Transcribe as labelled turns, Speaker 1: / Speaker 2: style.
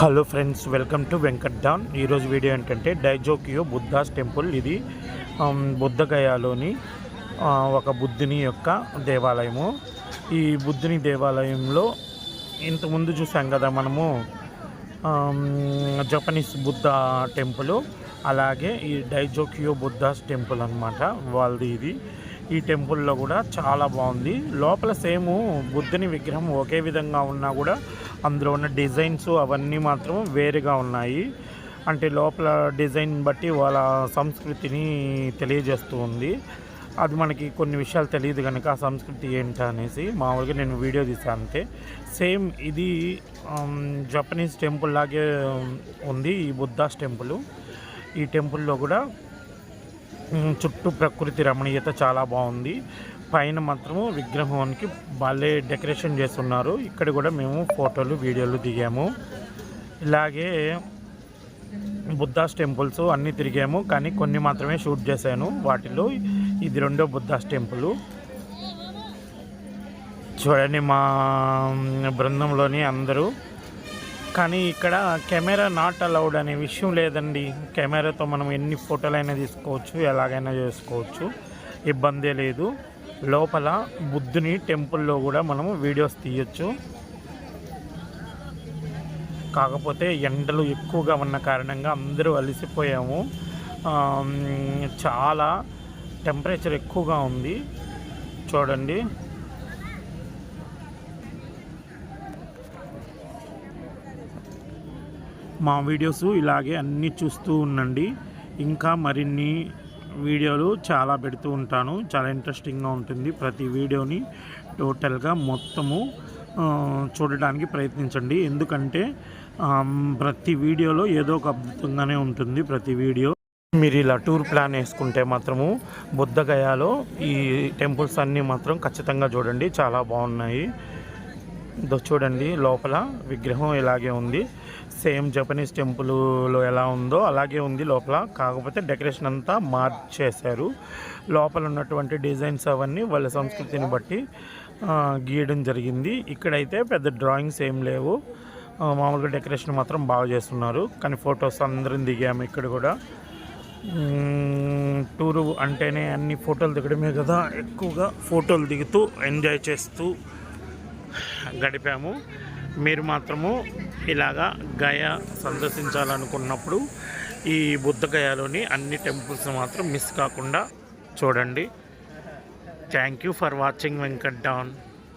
Speaker 1: Hello friends welcome to Venkat don. ఈరోజు video ఏంటంటే డైజోకియో Buddha's temple. ఇది బుద్ధగయాలోని ఒక బుద్ధుని యొక్క దేవాలయము. ఈ బుద్ధుని దేవాలయంలో ఇంతకుముందు చూసాం కదా మనము జపనీస్ బుద్ధ టెంపుల్. అలాగే ఈ డైజోకియో బుద్ధాస్ టెంపుల్ అన్నమాట. వాళ్ళది ఇది. ఈ టెంపుల్లో కూడా చాలా బాగుంది. లోపల సేమ్ బుద్ధుని విగ్రహం ఒకే విధంగా ఉన్నా కూడా అందులో ఉన్న డిజైన్స్ అవన్నీ మాత్రం వేరుగా ఉన్నాయి. అంటే లోపల డిజైన్ బట్టి వాళ్ళ సంస్కృతిని తెలియజేస్తూ ఉంది. అది మనకి కొన్ని విషయాలు తెలియదు కనుక ఆ సంస్కృతి ఏంటి అనేసి మామూలుగా నేను వీడియో తీసాను అంతే. సేమ్ ఇది జపనీస్ టెంపుల్ లాగే ఉంది ఈ బుద్ధాస్ టెంపుల్. ఈ టెంపుల్లో కూడా చుట్టూ ప్రకృతి రమణీయత చాలా బాగుంది. పైన మాత్రము విగ్రహానికి భలే డెకరేషన్ చేస్తున్నారు. ఇక్కడ కూడా మేము ఫోటోలు వీడియోలు దిగాము. ఇలాగే బుద్ధాస్ టెంపుల్స్ అన్నీ తిరిగాము. కానీ కొన్ని మాత్రమే షూట్ చేశాను. వాటిలో ఇది రెండో బుద్ధాస్ టెంపుల్. చూడండి మా బృందంలోని అందరూ కానీ ఇక్కడ కెమెరా నాట్ అలౌడ్ అనే విషయం లేదండి. కెమెరాతో మనం ఎన్ని ఫోటోలైనా తీసుకోవచ్చు ఎలాగైనా చేసుకోవచ్చు. ఇబ్బందే లేదు. లోపల బుద్ధుని టెంపుల్లో కూడా మనము వీడియోస్ తీయచ్చు. కాకపోతే ఎండలు ఎక్కువగా ఉన్న కారణంగా అందరూ అలసిపోయాము. చాలా టెంపరేచర్ ఎక్కువగా ఉంది. చూడండి. మా వీడియోస్ ఇలాగే అన్నీ చూస్తూ ఉండండి. ఇంకా మరిన్ని వీడియోలు చాలా పెడుతూ ఉంటాను. చాలా ఇంట్రెస్టింగ్గా ఉంటుంది ప్రతి వీడియోని టోటల్గా మొత్తము చూడడానికి ప్రయత్నించండి. ఎందుకంటే ప్రతి వీడియోలో ఏదో ఒక అద్భుతంగానే ఉంటుంది ప్రతి వీడియో. మీరు ఇలా టూర్ ప్లాన్ వేసుకుంటే మాత్రము బుద్ధగయాలో ఈ టెంపుల్స్ అన్నీ మాత్రం ఖచ్చితంగా చూడండి. చాలా బాగున్నాయి. ఇదో చూడండి లోపల విగ్రహం ఇలాగే ఉంది. సేమ్ జపనీస్ టెంపుల్లో ఎలా ఉందో అలాగే ఉంది లోపల. కాకపోతే డెకరేషన్ అంతా మార్చేశారు. లోపల ఉన్నటువంటి డిజైన్స్ అవన్నీ వాళ్ళ సంస్కృతిని బట్టి గీయడం జరిగింది. ఇక్కడైతే పెద్ద డ్రాయింగ్స్ ఏం లేవు. మామూలుగా డెకరేషన్ మాత్రం బాగా చేస్తున్నారు. కానీ ఫొటోస్ అందరం దిగాము ఇక్కడ కూడా. టూరు అంటేనే అన్ని ఫోటోలు దిగడమే కదా. ఎక్కువగా ఫోటోలు దిగుతూ ఎంజాయ్ చేస్తూ గడిపాము. మీరు మాత్రము ఇలాగా గయా సందర్శించాలనుకున్నప్పుడు ఈ బుద్ధ గయాలోని అన్ని టెంపుల్స్ మాత్రం మిస్ కాకుండా చూడండి. Thank you for watching Venkat down